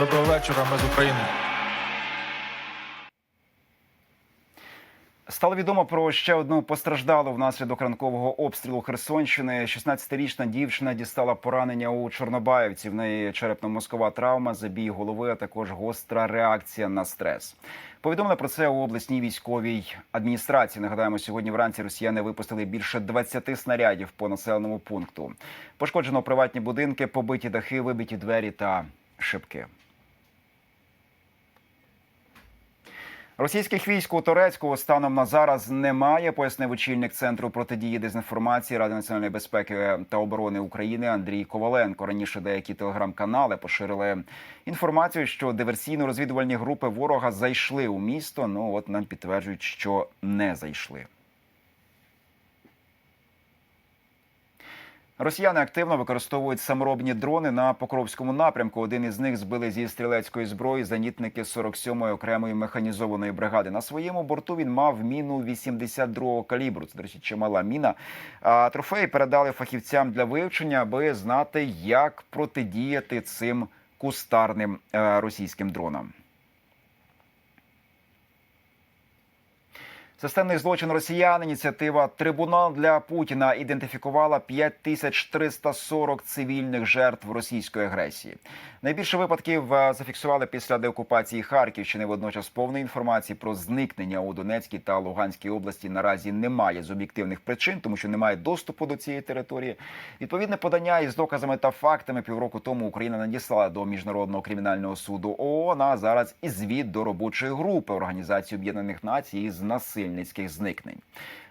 Доброго вечора, ми з України. Стало відомо про ще одну постраждалу внаслідок ранкового обстрілу Херсонщини. 16-річна дівчина дістала поранення у Чорнобаївці. В неї черепно-мозкова травма, забій голови, а також гостра реакція на стрес. Повідомили про це у обласній військовій адміністрації. Нагадаємо, сьогодні вранці росіяни випустили більше 20 снарядів по населеному пункту. Пошкоджено приватні будинки, побиті дахи, вибиті двері та шибки. Російських військ у Турецьку станом на зараз немає, пояснив очільник центру протидії дезінформації Ради національної безпеки та оборони України Андрій Коваленко. Раніше деякі телеграм-канали поширили інформацію, що диверсійно-розвідувальні групи ворога зайшли у місто. Ну от нам підтверджують, що не зайшли. Росіяни активно використовують саморобні дрони на Покровському напрямку. Один із них збили зі стрілецької зброї зенітники 47-ї окремої механізованої бригади. На своєму борту він мав міну 82-го калібру. Це до речі, чимала міна. А трофеї передали фахівцям для вивчення, аби знати, як протидіяти цим кустарним е, російським дронам. Системний злочин росіян. Ініціатива Трибунал для Путіна ідентифікувала 5340 цивільних жертв російської агресії. Найбільше випадків е, зафіксували після деокупації Харківщини. Водночас повної інформації про зникнення у Донецькій та Луганській області наразі немає з об'єктивних причин, тому що немає доступу до цієї території. Відповідне подання із доказами та фактами півроку тому Україна надіслала до міжнародного кримінального суду ООН, а зараз і звіт до робочої групи Організації Об'єднаних Націй із насильницьких зникнень.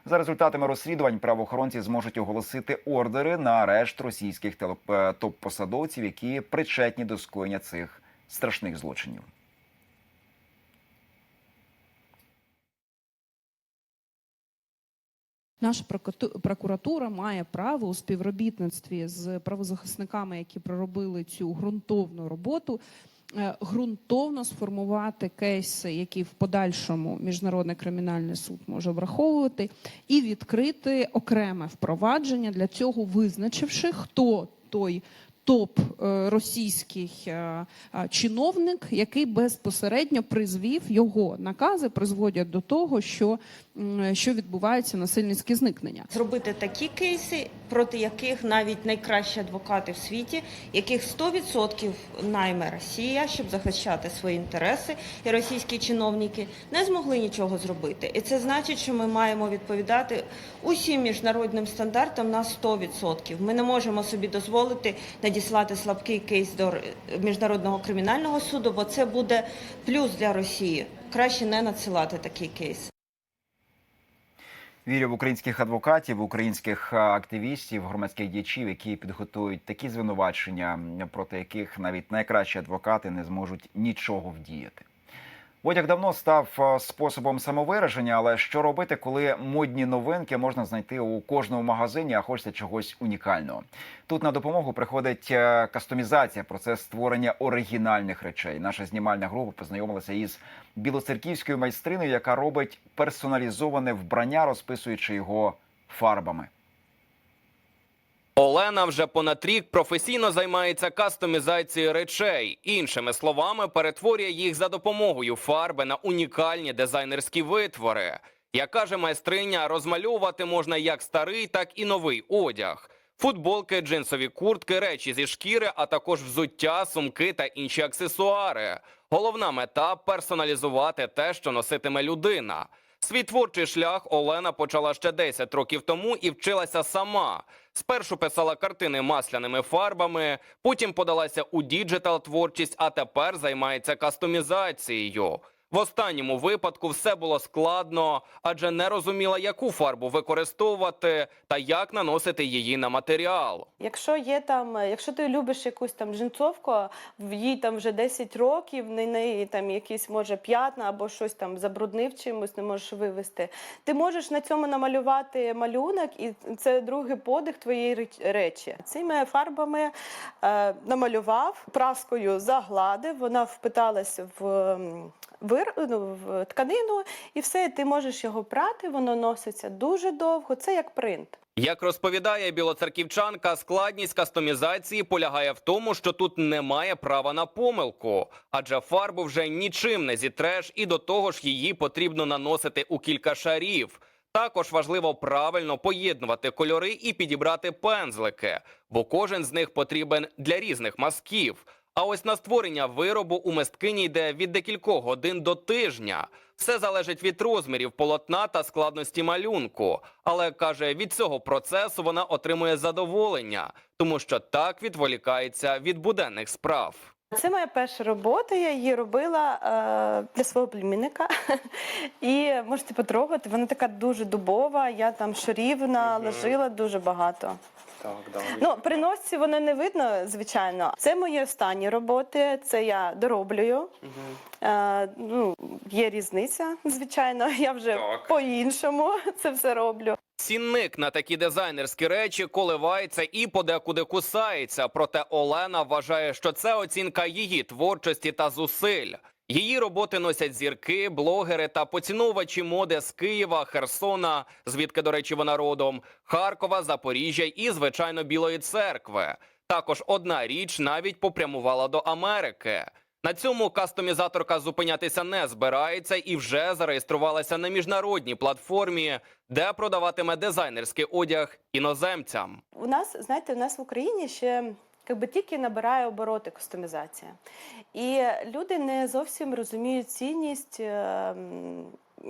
За результатами розслідувань правоохоронці зможуть оголосити ордери на арешт російських е, топ-посадовців, які причетні до скоєння цих страшних злочинів. Наша прокуратура має право у співробітництві з правозахисниками, які проробили цю ґрунтовну роботу, ґрунтовно сформувати кейси, які в подальшому міжнародний кримінальний суд може враховувати, і відкрити окреме впровадження для цього, визначивши, хто той. Топ е, російський е, е, чиновник, який безпосередньо призвів його накази, призводять до того, що, що відбуваються насильницькі зникнення. зробити такі кейси, проти яких навіть найкращі адвокати в світі, яких 100% найме Росія, щоб захищати свої інтереси, і російські чиновники не змогли нічого зробити. І це значить, що ми маємо відповідати усім міжнародним стандартам на 100%. Ми не можемо собі дозволити надіслати слабкий кейс до міжнародного кримінального суду, бо це буде плюс для Росії. Краще не надсилати такий кейс. Вірю в українських адвокатів, українських активістів, громадських діячів, які підготують такі звинувачення, проти яких навіть найкращі адвокати не зможуть нічого вдіяти. Одяг давно став способом самовираження, але що робити, коли модні новинки можна знайти у кожному магазині, а хочеться чогось унікального? Тут на допомогу приходить е, кастомізація, процес створення оригінальних речей. Наша знімальна група познайомилася із білоцерківською майстриною, яка робить персоналізоване вбрання, розписуючи його фарбами. Олена вже понад рік професійно займається кастомізацією речей. Іншими словами, перетворює їх за допомогою фарби на унікальні дизайнерські витвори. Як каже майстриня, розмальовувати можна як старий, так і новий одяг. Футболки, джинсові куртки, речі зі шкіри, а також взуття, сумки та інші аксесуари. Головна мета персоналізувати те, що носитиме людина. Свій творчий шлях Олена почала ще 10 років тому і вчилася сама. Спершу писала картини масляними фарбами, потім подалася у діджитал творчість, а тепер займається кастомізацією. В останньому випадку все було складно, адже не розуміла, яку фарбу використовувати та як наносити її на матеріал. Якщо є там, е, якщо ти любиш якусь там джинсовку, в їй там вже 10 років, на неї там якісь може п'ятна або щось там забруднив чимось, не можеш вивести. Ти можеш на цьому намалювати малюнок, і це другий подих твоєї речі. Цими фарбами е, намалював, праскою загладив, вона впиталася в виріб, вир... ну, в тканину, і все, ти можеш його прати, воно носиться дуже довго. Це як принт. Як розповідає білоцерківчанка, складність кастомізації полягає в тому, що тут немає права на помилку, адже фарбу вже нічим не зітреш, і до того ж її потрібно наносити у кілька шарів. Також важливо правильно поєднувати кольори і підібрати пензлики, бо кожен з них потрібен для різних мазків. А ось на створення виробу у мисткині йде від декількох годин до тижня. Все залежить від розмірів полотна та складності малюнку. Але каже, від цього процесу вона отримує задоволення, тому що так відволікається від буденних справ. Це моя перша робота. Я її робила е, для свого племінника. І можете потрогати, вона така дуже дубова. Я там шарів наложила дуже багато. Так, да. Ну, при носці воно не видно, звичайно. Це мої останні роботи. Це я дороблюю. Е, ну, є різниця, звичайно. Я вже Так. по-іншому це все роблю. Цінник на такі дизайнерські речі коливається і подекуди кусається. Проте Олена вважає, що це оцінка її творчості та зусиль. Її роботи носять зірки, блогери та поціновувачі моди з Києва, Херсона, звідки, до речі, вона родом, Харкова, Запоріжжя і, звичайно, Білої церкви. Також одна річ навіть попрямувала до Америки. На цьому кастомізаторка зупинятися не збирається і вже зареєструвалася на міжнародній платформі, де продаватиме дизайнерський одяг іноземцям. У нас, знаєте, у нас в Україні ще якби тільки набирає обороти кастомізація. І люди не зовсім розуміють цінність.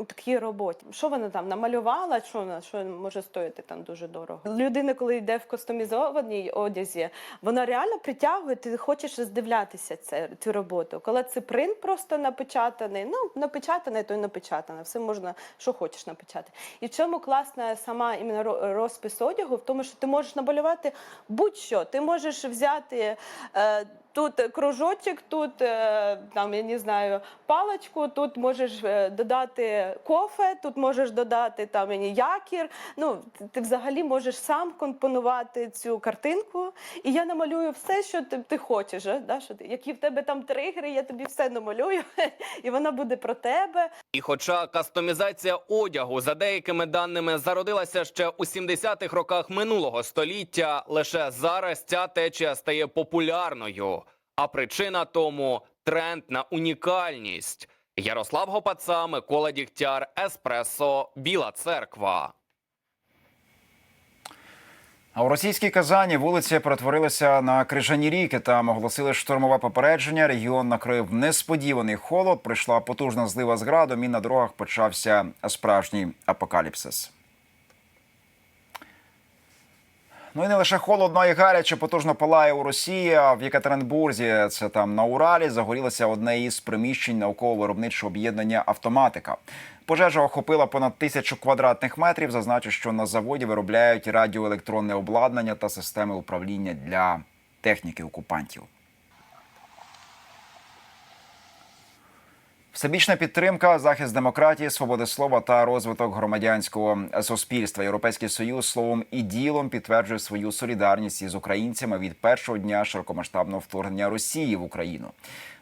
Такій роботі. Що вона там намалювала, що вона що може стоїти там дуже дорого. Людина, коли йде в кастомізованій одязі, вона реально притягує, ти хочеш роздивлятися це, цю роботу. Коли це принт просто напечатаний, ну напечатаний, то й напечатане. Все можна, що хочеш напечатати. І в чому класна сама іменно ро- розпис одягу, в тому, що ти можеш намалювати будь-що. Ти можеш взяти. Е, Тут кружочок, тут е, там я не знаю паличку, тут можеш е, додати кофе, тут можеш додати там якір. Ну ти, взагалі можеш сам компонувати цю картинку, і я намалюю все, що ти, ти хочеш. е, Да, що ти, які в тебе там тригери, я тобі все намалюю, і вона буде про тебе. І хоча кастомізація одягу за деякими даними зародилася ще у 70-х роках минулого століття, лише зараз ця течія стає популярною. А причина тому тренд на унікальність. Ярослав Гопаца, Микола Дігтяр, Еспресо, Біла Церква. А у російській Казані вулиці перетворилися на крижані ріки. Там оголосили штурмове попередження. Регіон накрив несподіваний холод. Прийшла потужна злива з градом, і на дорогах почався справжній апокаліпсис. Ну і не лише холодно і гаряче потужно палає у Росії. В Єкатеринбурзі, це там на Уралі, загорілося одне із приміщень науково-виробничого об'єднання автоматика. Пожежа охопила понад тисячу квадратних метрів. Зазначу, що на заводі виробляють радіоелектронне обладнання та системи управління для техніки окупантів. Всебічна підтримка, захист демократії, свободи слова та розвиток громадянського суспільства. Європейський союз словом і ділом підтверджує свою солідарність із українцями від першого дня широкомасштабного вторгнення Росії в Україну.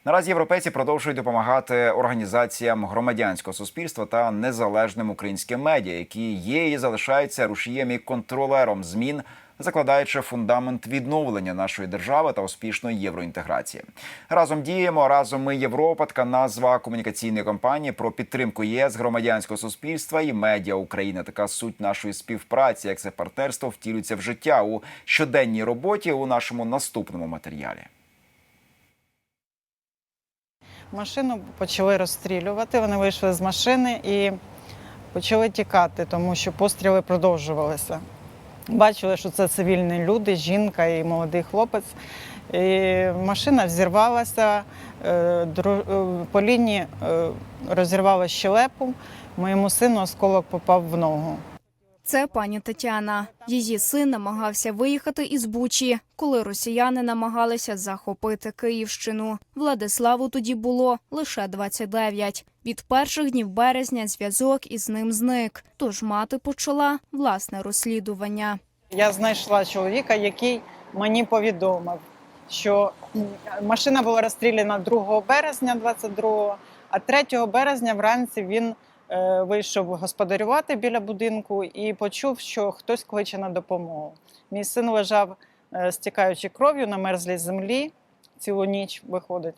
Наразі європейці продовжують допомагати організаціям громадянського суспільства та незалежним українським медіа, які є і залишаються рушієм і контролером змін закладаючи фундамент відновлення нашої держави та успішної євроінтеграції. Разом діємо, разом ми Європа. Така назва комунікаційної кампанії про підтримку ЄС, громадянського суспільства і медіа України. Така суть нашої співпраці, як це партнерство втілюється в життя у щоденній роботі у нашому наступному матеріалі. Машину почали розстрілювати. Вони вийшли з машини і почали тікати, тому що постріли продовжувалися. Бачили, що це цивільні люди, жінка і молодий хлопець. І машина взірвалася, е, е, по лінії е, розірвала щелепу. Моєму сину осколок попав в ногу. Це пані Тетяна. Її син намагався виїхати із Бучі, коли росіяни намагалися захопити Київщину. Владиславу тоді було лише 29. Від перших днів березня зв'язок із ним зник. Тож мати почала власне розслідування. Я знайшла чоловіка, який мені повідомив, що машина була розстріляна 2 березня 22-го, А 3 березня вранці він вийшов господарювати біля будинку і почув, що хтось кличе на допомогу. Мій син лежав, е, стікаючи кров'ю на мерзлій землі, цілу ніч виходить.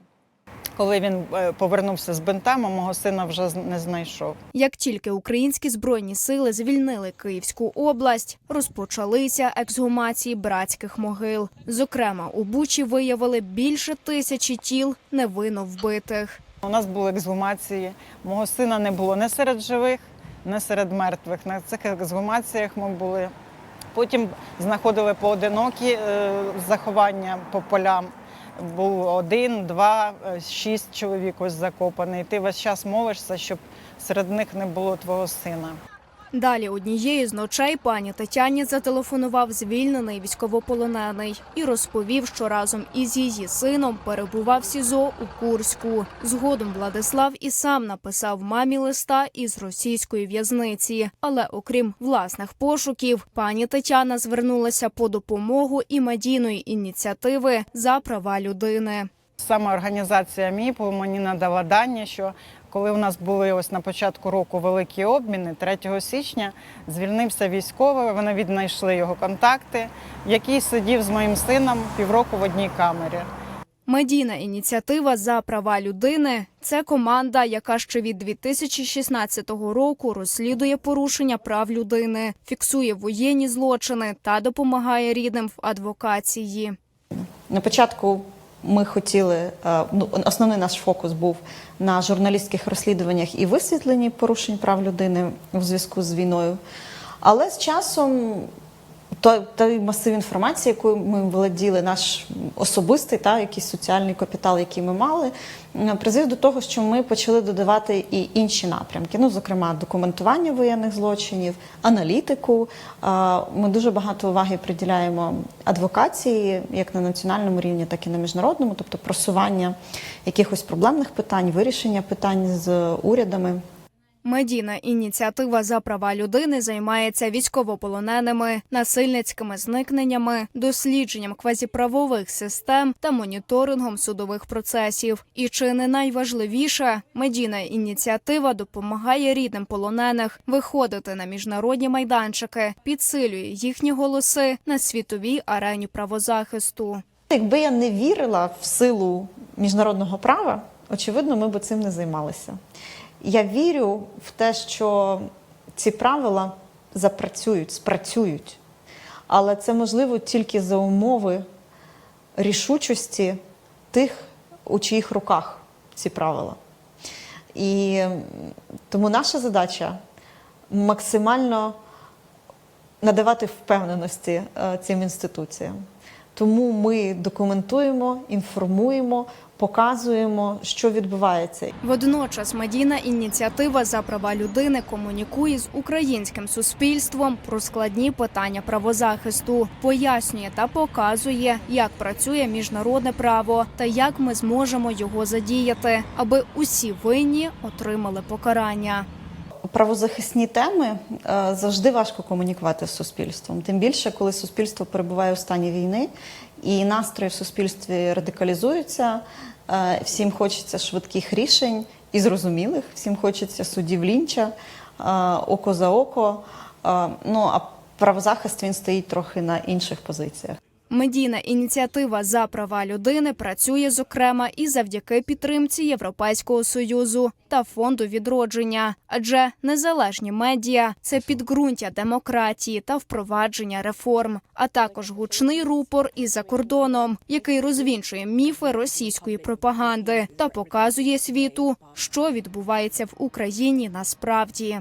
Коли він е, повернувся з бинтами, мого сина вже не знайшов. Як тільки українські збройні сили звільнили Київську область, розпочалися ексгумації братських могил. Зокрема, у Бучі виявили більше тисячі тіл невинно вбитих. У нас були ексгумації. Мого сина не було не серед живих, не серед мертвих. На цих ексгумаціях ми були. Потім знаходили поодинокі е, заховання по полям. Був один, два, е, шість чоловік ось закопаний. Ти весь час молишся, щоб серед них не було твого сина. Далі однієї з ночей пані Тетяні зателефонував звільнений військовополонений і розповів, що разом із її сином перебував СІЗО у Курську. Згодом Владислав і сам написав мамі листа із російської в'язниці. Але окрім власних пошуків, пані Тетяна звернулася по допомогу і медійної ініціативи за права людини. Саме організація МІПу мені надала дані, що коли у нас були ось на початку року великі обміни, 3 січня звільнився військовий. Вони віднайшли його контакти, який сидів з моїм сином півроку в одній камері. Медійна ініціатива за права людини це команда, яка ще від 2016 року розслідує порушення прав людини, фіксує воєнні злочини та допомагає рідним в адвокації. На початку ми хотіли, е, ну, основний наш фокус був на журналістських розслідуваннях і висвітленні порушень прав людини у зв'язку з війною. Але з часом той, той масив інформації, якою ми володіли, наш особистий та якийсь соціальний капітал, який ми мали, призвів до того, що ми почали додавати і інші напрямки. Ну, зокрема, документування воєнних злочинів, аналітику. Ми дуже багато уваги приділяємо адвокації, як на національному рівні, так і на міжнародному, тобто просування якихось проблемних питань, вирішення питань з урядами. Медійна ініціатива за права людини займається військовополоненими, насильницькими зникненнями, дослідженням квазіправових систем та моніторингом судових процесів. І чи не найважливіше, медійна ініціатива допомагає рідним полонених виходити на міжнародні майданчики, підсилює їхні голоси на світовій арені правозахисту. Якби я не вірила в силу міжнародного права, очевидно, ми б цим не займалися. Я вірю в те, що ці правила запрацюють, спрацюють. Але це можливо тільки за умови рішучості тих, у чиїх руках ці правила. І тому наша задача максимально надавати впевненості е, цим інституціям. Тому ми документуємо, інформуємо, показуємо, що відбувається. Водночас медійна ініціатива за права людини комунікує з українським суспільством про складні питання правозахисту, пояснює та показує, як працює міжнародне право та як ми зможемо його задіяти, аби усі винні отримали покарання. Правозахисні теми е, завжди важко комунікувати з суспільством. Тим більше, коли суспільство перебуває у стані війни і настрої в суспільстві радикалізуються. е, Всім хочеться швидких рішень і зрозумілих, всім хочеться судів лінча, е, око за око. Ну а правозахист він стоїть трохи на інших позиціях. Медійна ініціатива за права людини працює зокрема і завдяки підтримці Європейського союзу та фонду відродження, адже незалежні медіа це підґрунтя демократії та впровадження реформ, а також гучний рупор із за кордоном, який розвінчує міфи російської пропаганди та показує світу, що відбувається в Україні насправді.